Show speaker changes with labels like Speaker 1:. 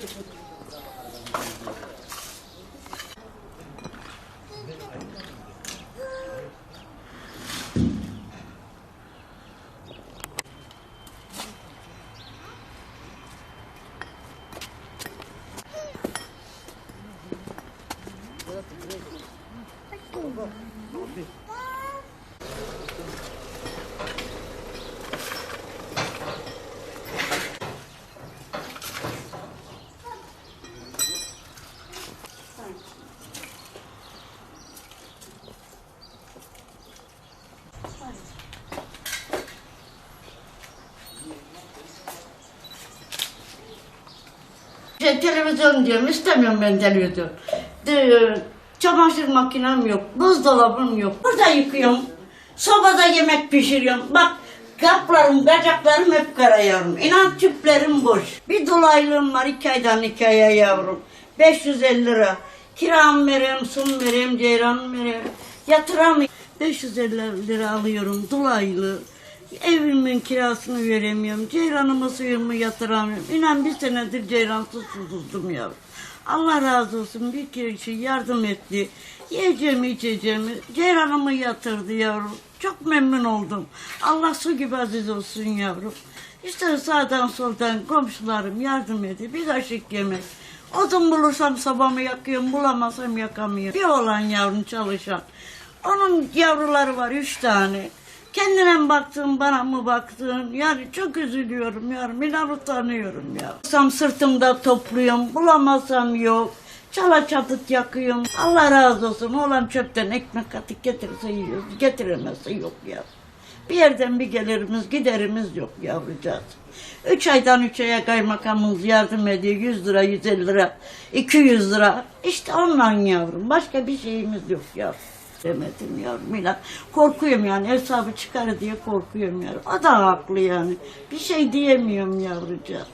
Speaker 1: Thank you. Şey, televizyon diyorum istemiyorum ben televizyon. De, çamaşır makinem yok, buzdolabım yok. Burada yıkıyorum. Sobada yemek pişiriyorum. Bak kaplarım, bacaklarım hep kara yavrum. İnan tüplerim boş. Bir dolaylığım var iki aydan iki aya yavrum. 550 lira. Kiram veriyorum, sum veriyorum, ceyran veriyorum. Yatıramıyorum. 550 lira alıyorum dolaylı. Evimin kirasını veremiyorum. Ceyranımı suyumu yatıramıyorum. İnan bir senedir ceyransız susuzdum yavrum. Allah razı olsun bir kişi yardım etti. Yiyeceğimi içeceğimi ceyranımı yatırdı yavrum. Çok memnun oldum. Allah su gibi aziz olsun yavrum. İşte sağdan soldan komşularım yardım ediyor. Bir kaşık yemek. Odun bulursam sabahımı yakıyorum, bulamazsam yakamıyorum. Bir olan yavrum çalışan. Onun yavruları var üç tane. Kendine mi baktın, bana mı baktın? Yani çok üzülüyorum yavrum, inan utanıyorum ya. Sam sırtımda topluyorum, bulamazsam yok. Çala çapıt yakıyorum. Allah razı olsun. Oğlan çöpten ekmek atıp getirirse yiyoruz. Getiremezse yok ya. Bir yerden bir gelirimiz, giderimiz yok yavrucağız. Üç aydan üç aya kaymakamımız yardım ediyor. 100 lira, 150 lira, 200 lira. İşte ondan yavrum. Başka bir şeyimiz yok yavrum. Demedim yavrum inan. Korkuyorum yani hesabı çıkar diye korkuyorum yavrum. O da haklı yani. Bir şey diyemiyorum yavrucağız.